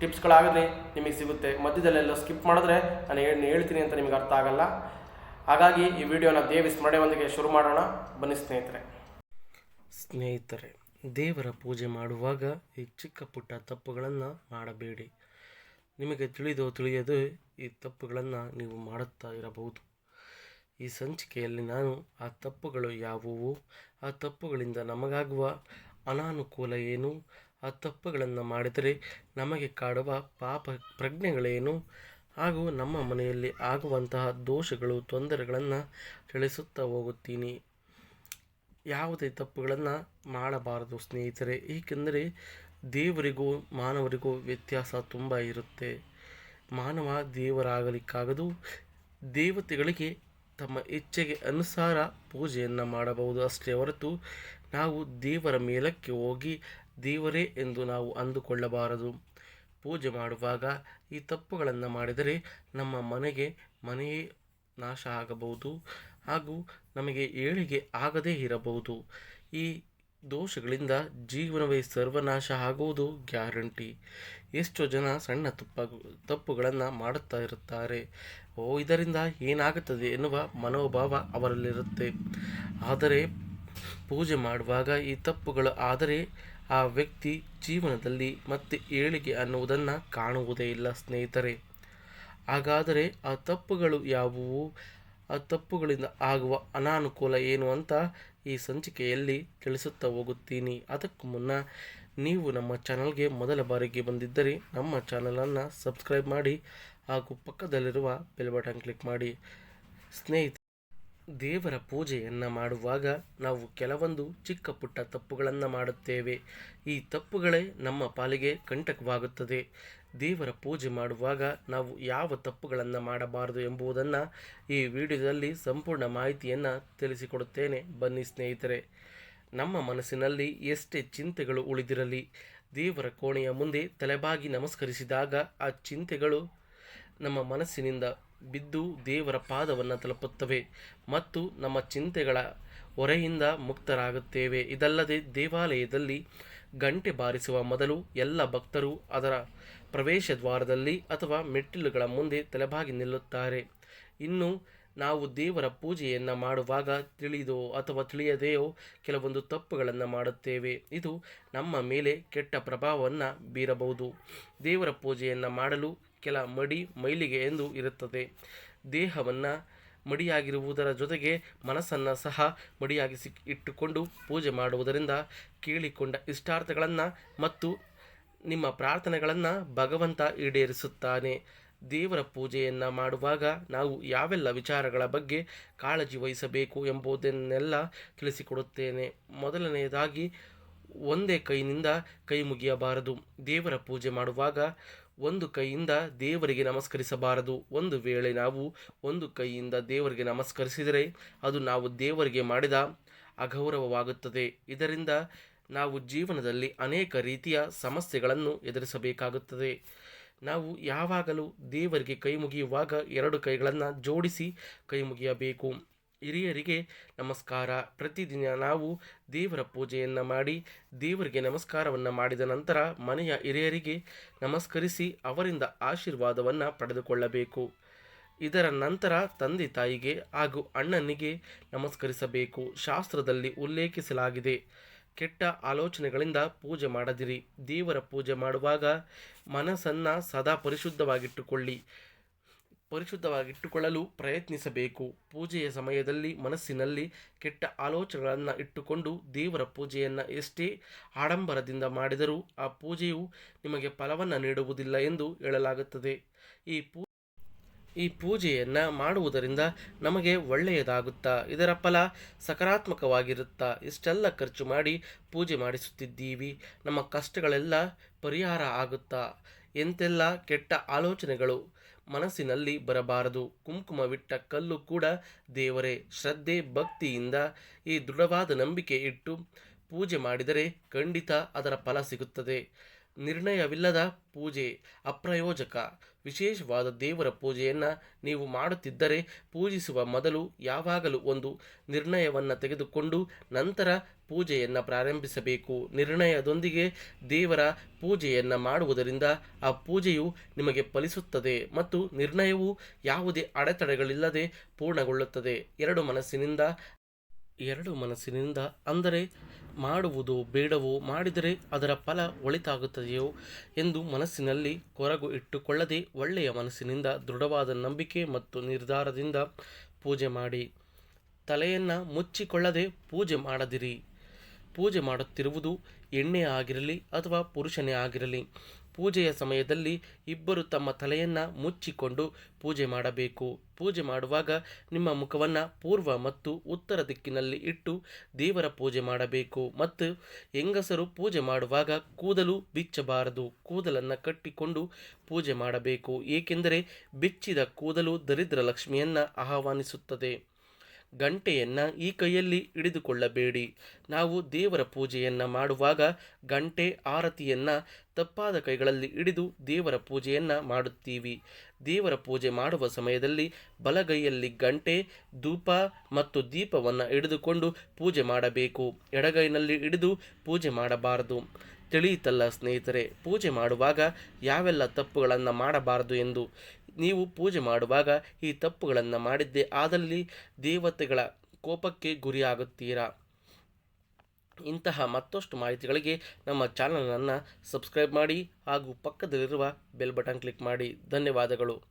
ಟಿಪ್ಸ್ಗಳಾಗಲಿ ನಿಮಗೆ ಸಿಗುತ್ತೆ. ಮಧ್ಯದಲ್ಲೆಲ್ಲ ಸ್ಕಿಪ್ ಮಾಡಿದ್ರೆ ನಾನು ಏನು ಹೇಳ್ತೀನಿ ಅಂತ ನಿಮಗೆ ಅರ್ಥ ಆಗಲ್ಲ. ಹಾಗಾಗಿ ಈ ವಿಡಿಯೋನ ದೇವಿ ಸ್ಮರಣೆಯೊಂದಿಗೆ ಶುರು ಮಾಡೋಣ. ಬನ್ನಿ ಸ್ನೇಹಿತರೆ. ಸ್ನೇಹಿತರೆ, ದೇವರ ಪೂಜೆ ಮಾಡುವಾಗ ಈ ಚಿಕ್ಕ ಪುಟ್ಟ ತಪ್ಪುಗಳನ್ನು ಮಾಡಬೇಡಿ. ನಿಮಗೆ ತಿಳಿದೋ ತಿಳಿಯದು ಈ ತಪ್ಪುಗಳನ್ನು ನೀವು ಮಾಡುತ್ತಾ ಇರಬಹುದು. ಈ ಸಂಚಿಕೆಯಲ್ಲಿ ನಾನು, ಆ ತಪ್ಪುಗಳು ಯಾವುವು? ಆ ತಪ್ಪುಗಳಿಂದ ನಮಗಾಗುವ ಅನಾನುಕೂಲ ಏನು? ಆ ತಪ್ಪುಗಳನ್ನು ಮಾಡಿದರೆ ನಮಗೆ ಕಾಡುವ ಪಾಪ ಪ್ರಜ್ಞೆಗಳೇನು? ಹಾಗೂ ನಮ್ಮ ಮನೆಯಲ್ಲಿ ಆಗುವಂತಹ ದೋಷಗಳು, ತೊಂದರೆಗಳನ್ನು ತಿಳಿಸುತ್ತಾ ಹೋಗುತ್ತೀನಿ. ಯಾವುದೇ ತಪ್ಪುಗಳನ್ನು ಮಾಡಬಾರದು ಸ್ನೇಹಿತರೆ, ಏಕೆಂದರೆ ದೇವರಿಗೂ ಮಾನವರಿಗೂ ವ್ಯತ್ಯಾಸ ತುಂಬ ಇರುತ್ತೆ. ಮಾನವ ದೇವರಾಗಲಿಕ್ಕಾಗದು, ದೇವತೆಗಳಿಗೆ ತಮ್ಮ ಇಚ್ಛೆಗೆ ಅನುಸಾರ ಪೂಜೆಯನ್ನು ಮಾಡಬಹುದು ಅಷ್ಟೇ ಹೊರತು ನಾವು ದೇವರ ಮೇಲಕ್ಕೆ ಹೋಗಿ ದೇವರೇ ಎಂದು ನಾವು ಅಂದುಕೊಳ್ಳಬಾರದು. ಪೂಜೆ ಮಾಡುವಾಗ ಈ ತಪ್ಪುಗಳನ್ನು ಮಾಡಿದರೆ ನಮ್ಮ ಮನೆಗೆ ಮನೆಯೇ ನಾಶ ಆಗಬಹುದು ಹಾಗೂ ನಮಗೆ ಏಳಿಗೆ ಆಗದೇ ಇರಬಹುದು. ಈ ದೋಷಗಳಿಂದ ಜೀವನವೇ ಸರ್ವನಾಶ ಆಗುವುದು ಗ್ಯಾರಂಟಿ. ಎಷ್ಟೋ ಜನ ಸಣ್ಣ ತಪ್ಪ ತಪ್ಪುಗಳನ್ನು ಮಾಡುತ್ತಾ ಇರುತ್ತಾರೆ. ಓ, ಇದರಿಂದ ಏನಾಗುತ್ತದೆ ಎನ್ನುವ ಮನೋಭಾವ ಅವರಲ್ಲಿರುತ್ತೆ. ಆದರೆ ಪೂಜೆ ಮಾಡುವಾಗ ಈ ತಪ್ಪುಗಳು ಆದರೆ ಆ ವ್ಯಕ್ತಿ ಜೀವನದಲ್ಲಿ ಮತ್ತೆ ಏಳಿಗೆ ಅನ್ನುವುದನ್ನು ಕಾಣುವುದೇ ಇಲ್ಲ, ಸ್ನೇಹಿತರೆ. ಹಾಗಾದರೆ ಆ ತಪ್ಪುಗಳು ಯಾವುವು? ಆ ತಪ್ಪುಗಳಿಂದ ಆಗುವ ಅನಾನುಕೂಲ ಏನು ಅಂತ ಈ ಸಂಚಿಕೆಯಲ್ಲಿ ತಿಳಿಸುತ್ತಾ ಹೋಗುತ್ತೀನಿ. ಅದಕ್ಕೂ ಮುನ್ನ ನೀವು ನಮ್ಮ ಚಾನಲ್ಗೆ ಮೊದಲ ಬಾರಿಗೆ ಬಂದಿದ್ದರೆ ನಮ್ಮ ಚಾನಲನ್ನು ಸಬ್ಸ್ಕ್ರೈಬ್ ಮಾಡಿ ಹಾಗೂ ಪಕ್ಕದಲ್ಲಿರುವ ಬೆಲ್ ಬಟನ್ ಕ್ಲಿಕ್ ಮಾಡಿ. ಸ್ನೇಹಿತ ದೇವರ ಪೂಜೆಯನ್ನು ಮಾಡುವಾಗ ನಾವು ಕೆಲವೊಂದು ಚಿಕ್ಕ ಪುಟ್ಟ ತಪ್ಪುಗಳನ್ನು ಮಾಡುತ್ತೇವೆ. ಈ ತಪ್ಪುಗಳೇ ನಮ್ಮ ಪಾಲಿಗೆ ಕಂಟಕವಾಗುತ್ತದೆ. ದೇವರ ಪೂಜೆ ಮಾಡುವಾಗ ನಾವು ಯಾವ ತಪ್ಪುಗಳನ್ನು ಮಾಡಬಾರದು ಎಂಬುದನ್ನು ಈ ವಿಡಿಯೋದಲ್ಲಿ ಸಂಪೂರ್ಣ ಮಾಹಿತಿಯನ್ನು ತಿಳಿಸಿಕೊಡುತ್ತೇನೆ. ಬನ್ನಿ ಸ್ನೇಹಿತರೆ, ನಮ್ಮ ಮನಸ್ಸಿನಲ್ಲಿ ಎಷ್ಟೇ ಚಿಂತೆಗಳು ಉಳಿದಿರಲಿ, ದೇವರ ಕೋಣೆಯ ಮುಂದೆ ತಲೆಬಾಗಿ ನಮಸ್ಕರಿಸಿದಾಗ ಆ ಚಿಂತೆಗಳು ನಮ್ಮ ಮನಸ್ಸಿನಿಂದ ಬಿದ್ದು ದೇವರ ಪಾದವನ್ನು ತಲುಪುತ್ತವೆ ಮತ್ತು ನಮ್ಮ ಚಿಂತೆಗಳ ಹೊರೆಯಿಂದ ಮುಕ್ತರಾಗುತ್ತೇವೆ. ಇದಲ್ಲದೆ ದೇವಾಲಯದಲ್ಲಿ ಗಂಟೆ ಬಾರಿಸುವ ಮೊದಲು ಎಲ್ಲ ಭಕ್ತರು ಅದರ ಪ್ರವೇಶ ದ್ವಾರದಲ್ಲಿ ಅಥವಾ ಮೆಟ್ಟಿಲುಗಳ ಮುಂದೆ ತಲೆಬಾಗಿ ನಿಲ್ಲುತ್ತಾರೆ. ಇನ್ನು ನಾವು ದೇವರ ಪೂಜೆಯನ್ನು ಮಾಡುವಾಗ ತಿಳಿದೋ ಅಥವಾ ತಿಳಿಯದೆಯೋ ಕೆಲವೊಂದು ತಪ್ಪುಗಳನ್ನು ಮಾಡುತ್ತೇವೆ. ಇದು ನಮ್ಮ ಮೇಲೆ ಕೆಟ್ಟ ಪ್ರಭಾವವನ್ನು ಬೀರಬಹುದು. ದೇವರ ಪೂಜೆಯನ್ನು ಮಾಡಲು ಕೆಲ ಮಡಿ ಮೈಲಿಗೆ ಎಂದು ಇರುತ್ತದೆ. ದೇಹವನ್ನು ಮಡಿಯಾಗಿರುವುದರ ಜೊತೆಗೆ ಮನಸ್ಸನ್ನು ಸಹ ಮಡಿಯಾಗಿಸಿ ಇಟ್ಟುಕೊಂಡು ಪೂಜೆ ಮಾಡುವುದರಿಂದ ಕೇಳಿಕೊಂಡ ಇಷ್ಟಾರ್ಥಗಳನ್ನು ಮತ್ತು ನಿಮ್ಮ ಪ್ರಾರ್ಥನೆಗಳನ್ನು ಭಗವಂತ ಈಡೇರಿಸುತ್ತಾನೆ. ದೇವರ ಪೂಜೆಯನ್ನು ಮಾಡುವಾಗ ನಾವು ಯಾವೆಲ್ಲ ವಿಚಾರಗಳ ಬಗ್ಗೆ ಕಾಳಜಿ ವಹಿಸಬೇಕು ಎಂಬುದನ್ನೆಲ್ಲ ತಿಳಿಸಿಕೊಡುತ್ತೇನೆ. ಮೊದಲನೆಯದಾಗಿ ಒಂದೇ ಕೈನಿಂದ ಕೈ ಮುಗಿಯಬಾರದು. ದೇವರ ಪೂಜೆ ಮಾಡುವಾಗ ಒಂದು ಕೈಯಿಂದ ದೇವರಿಗೆ ನಮಸ್ಕರಿಸಬಾರದು. ಒಂದು ವೇಳೆ ನಾವು ಒಂದು ಕೈಯಿಂದ ದೇವರಿಗೆ ನಮಸ್ಕರಿಸಿದರೆ ಅದು ನಾವು ದೇವರಿಗೆ ಮಾಡಿದ ಅಗೌರವವಾಗುತ್ತದೆ. ಇದರಿಂದ ನಾವು ಜೀವನದಲ್ಲಿ ಅನೇಕ ರೀತಿಯ ಸಮಸ್ಯೆಗಳನ್ನು ಎದುರಿಸಬೇಕಾಗುತ್ತದೆ. ನಾವು ಯಾವಾಗಲೂ ದೇವರಿಗೆ ಕೈ ಮುಗಿಯುವಾಗ ಎರಡು ಕೈಗಳನ್ನು ಜೋಡಿಸಿ ಕೈ ಮುಗಿಯಬೇಕು. ಹಿರಿಯರಿಗೆ ನಮಸ್ಕಾರ. ಪ್ರತಿದಿನ ನಾವು ದೇವರ ಪೂಜೆಯನ್ನು ಮಾಡಿ, ದೇವರಿಗೆ ನಮಸ್ಕಾರವನ್ನು ಮಾಡಿದ ನಂತರ ಮನೆಯ ಹಿರಿಯರಿಗೆ ನಮಸ್ಕರಿಸಿ ಅವರಿಂದ ಆಶೀರ್ವಾದವನ್ನು ಪಡೆದುಕೊಳ್ಳಬೇಕು. ಇದರ ನಂತರ ತಂದೆ ತಾಯಿಗೆ ಹಾಗೂ ಅಣ್ಣನಿಗೆ ನಮಸ್ಕರಿಸಬೇಕು. ಶಾಸ್ತ್ರದಲ್ಲಿ ಉಲ್ಲೇಖಿಸಲಾಗಿದೆ, ಕೆಟ್ಟ ಆಲೋಚನೆಗಳಿಂದ ಪೂಜೆ ಮಾಡದಿರಿ. ದೇವರ ಪೂಜೆ ಮಾಡುವಾಗ ಮನಸ್ಸನ್ನು ಸದಾ ಪರಿಶುದ್ಧವಾಗಿಟ್ಟುಕೊಳ್ಳಿ. ಪರಿಶುದ್ಧವಾಗಿಟ್ಟುಕೊಳ್ಳಲು ಪ್ರಯತ್ನಿಸಬೇಕು. ಪೂಜೆಯ ಸಮಯದಲ್ಲಿ ಮನಸ್ಸಿನಲ್ಲಿ ಕೆಟ್ಟ ಆಲೋಚನೆಗಳನ್ನು ಇಟ್ಟುಕೊಂಡು ದೇವರ ಪೂಜೆಯನ್ನು ಎಷ್ಟೇ ಆಡಂಬರದಿಂದ ಮಾಡಿದರೂ ಆ ಪೂಜೆಯು ನಿಮಗೆ ಫಲವನ್ನು ನೀಡುವುದಿಲ್ಲ ಎಂದು ಹೇಳಲಾಗುತ್ತದೆ. ಈ ಪೂ, ಈ ಪೂಜೆಯನ್ನು ಮಾಡುವುದರಿಂದ ನಮಗೆ ಒಳ್ಳೆಯದಾಗುತ್ತಾ, ಇದರ ಫಲ ಸಕಾರಾತ್ಮಕವಾಗಿರುತ್ತಾ, ಇಷ್ಟೆಲ್ಲ ಖರ್ಚು ಮಾಡಿ ಪೂಜೆ ಮಾಡಿಸುತ್ತಿದ್ದೀವಿ. ನಮ್ಮ ಕಷ್ಟಗಳೆಲ್ಲ ಪರಿಹಾರ ಆಗುತ್ತಾ, ಎಂತೆಲ್ಲ ಕೆಟ್ಟ ಆಲೋಚನೆಗಳು ಮನಸ್ಸಿನಲ್ಲಿ ಬರಬಾರದು. ಕುಂಕುಮವಿಟ್ಟ ಕಲ್ಲು ಕೂಡ ದೇವರೇ, ಶ್ರದ್ಧೆ, ಭಕ್ತಿಯಿಂದ ಈ ದೃಢವಾದ ನಂಬಿಕೆ ಇಟ್ಟು ಪೂಜೆ ಮಾಡಿದರೆ ಖಂಡಿತ ಅದರ ಫಲ ಸಿಗುತ್ತದೆ. ನಿರ್ಣಯವಿಲ್ಲದ ಪೂಜೆ ಅಪ್ರಯೋಜಕ. ವಿಶೇಷವಾದ ದೇವರ ಪೂಜೆಯನ್ನು ನೀವು ಮಾಡುತ್ತಿದ್ದರೆ ಪೂಜಿಸುವ ಮೊದಲು ಯಾವಾಗಲೂ ಒಂದು ನಿರ್ಣಯವನ್ನು ತೆಗೆದುಕೊಂಡು ನಂತರ ಪೂಜೆಯನ್ನು ಪ್ರಾರಂಭಿಸಬೇಕು. ನಿರ್ಣಯದೊಂದಿಗೆ ದೇವರ ಪೂಜೆಯನ್ನು ಮಾಡುವುದರಿಂದ ಆ ಪೂಜೆಯು ನಿಮಗೆ ಫಲಿಸುತ್ತದೆ ಮತ್ತು ನಿರ್ಣಯವು ಯಾವುದೇ ಅಡೆತಡೆಗಳಿಲ್ಲದೆ ಪೂರ್ಣಗೊಳ್ಳುತ್ತದೆ. ಎರಡು ಮನಸ್ಸಿನಿಂದ ಎರಡು ಮನಸ್ಸಿನಿಂದ ಅಂದರೆ ಮಾಡುವುದು ಬೇಡವೋ ಮಾಡಿದರೆ ಅದರ ಫಲ ಒಳಿತಾಗುತ್ತದೆಯೋ ಎಂದು ಮನಸ್ಸಿನಲ್ಲಿ ಕೊರಗು ಇಟ್ಟುಕೊಳ್ಳದೆ ಒಳ್ಳೆಯ ಮನಸ್ಸಿನಿಂದ ದೃಢವಾದ ನಂಬಿಕೆ ಮತ್ತು ನಿರ್ಧಾರದಿಂದ ಪೂಜೆ ಮಾಡಿ. ತಲೆಯನ್ನು ಮುಚ್ಚಿಕೊಳ್ಳದೆ ಪೂಜೆ ಮಾಡದಿರಿ. ಪೂಜೆ ಮಾಡುತ್ತಿರುವುದು ಎಣ್ಣೆ ಆಗಿರಲಿ ಅಥವಾ ಪುರುಷನೇ ಆಗಿರಲಿ. ಪೂಜೆಯ ಸಮಯದಲ್ಲಿ ಇಬ್ಬರು ತಮ್ಮ ತಲೆಯನ್ನು ಮುಚ್ಚಿಕೊಂಡು ಪೂಜೆ ಮಾಡಬೇಕು. ಪೂಜೆ ಮಾಡುವಾಗ ನಿಮ್ಮ ಮುಖವನ್ನು ಪೂರ್ವ ಮತ್ತು ಉತ್ತರ ದಿಕ್ಕಿನಲ್ಲಿ ಇಟ್ಟು ದೇವರ ಪೂಜೆ ಮಾಡಬೇಕು. ಮತ್ತು ಹೆಂಗಸರು ಪೂಜೆ ಮಾಡುವಾಗ ಕೂದಲು ಬಿಚ್ಚಬಾರದು. ಕೂದಲನ್ನು ಕಟ್ಟಿಕೊಂಡು ಪೂಜೆ ಮಾಡಬೇಕು. ಏಕೆಂದರೆ ಬಿಚ್ಚಿದ ಕೂದಲು ದರಿದ್ರ ಲಕ್ಷ್ಮಿಯನ್ನು ಆಹ್ವಾನಿಸುತ್ತದೆ. ಗಂಟೆಯನ್ನು ಈ ಕೈಯಲ್ಲಿ ಹಿಡಿದುಕೊಳ್ಳಬೇಡಿ. ನಾವು ದೇವರ ಪೂಜೆಯನ್ನು ಮಾಡುವಾಗ ಗಂಟೆ ಆರತಿಯನ್ನು ತಪ್ಪಾದ ಕೈಗಳಲ್ಲಿ ಹಿಡಿದು ದೇವರ ಪೂಜೆಯನ್ನು ಮಾಡುತ್ತೀವಿ. ದೇವರ ಪೂಜೆ ಮಾಡುವ ಸಮಯದಲ್ಲಿ ಬಲಗೈಯಲ್ಲಿ ಗಂಟೆ, ಧೂಪ ಮತ್ತು ದೀಪವನ್ನು ಹಿಡಿದುಕೊಂಡು ಪೂಜೆ ಮಾಡಬೇಕು. ಎಡಗೈನಲ್ಲಿ ಹಿಡಿದು ಪೂಜೆ ಮಾಡಬಾರದು. ತಿಳಿಯಿತಲ್ಲ ಸ್ನೇಹಿತರೆ, ಪೂಜೆ ಮಾಡುವಾಗ ಯಾವೆಲ್ಲ ತಪ್ಪುಗಳನ್ನು ಮಾಡಬಾರದು ಎಂದು? ನೀವು ಪೂಜೆ ಮಾಡುವಾಗ ಈ ತಪ್ಪುಗಳನ್ನು ಮಾಡಿದ್ದೇ, ಆದಲ್ಲಿ ದೇವತೆಗಳ ಕೋಪಕ್ಕೆ ಗುರಿಯಾಗುತ್ತೀರಾ? ಇಂತಹ ಮತ್ತಷ್ಟು ಮಾಹಿತಿಗಳಿಗೆ ನಮ್ಮ ಚಾನಲನ್ನು ಸಬ್ಸ್ಕ್ರೈಬ್ ಮಾಡಿ ಹಾಗೂ ಪಕ್ಕದಲ್ಲಿರುವ ಬೆಲ್ ಬಟನ್ ಕ್ಲಿಕ್ ಮಾಡಿ. ಧನ್ಯವಾದಗಳು.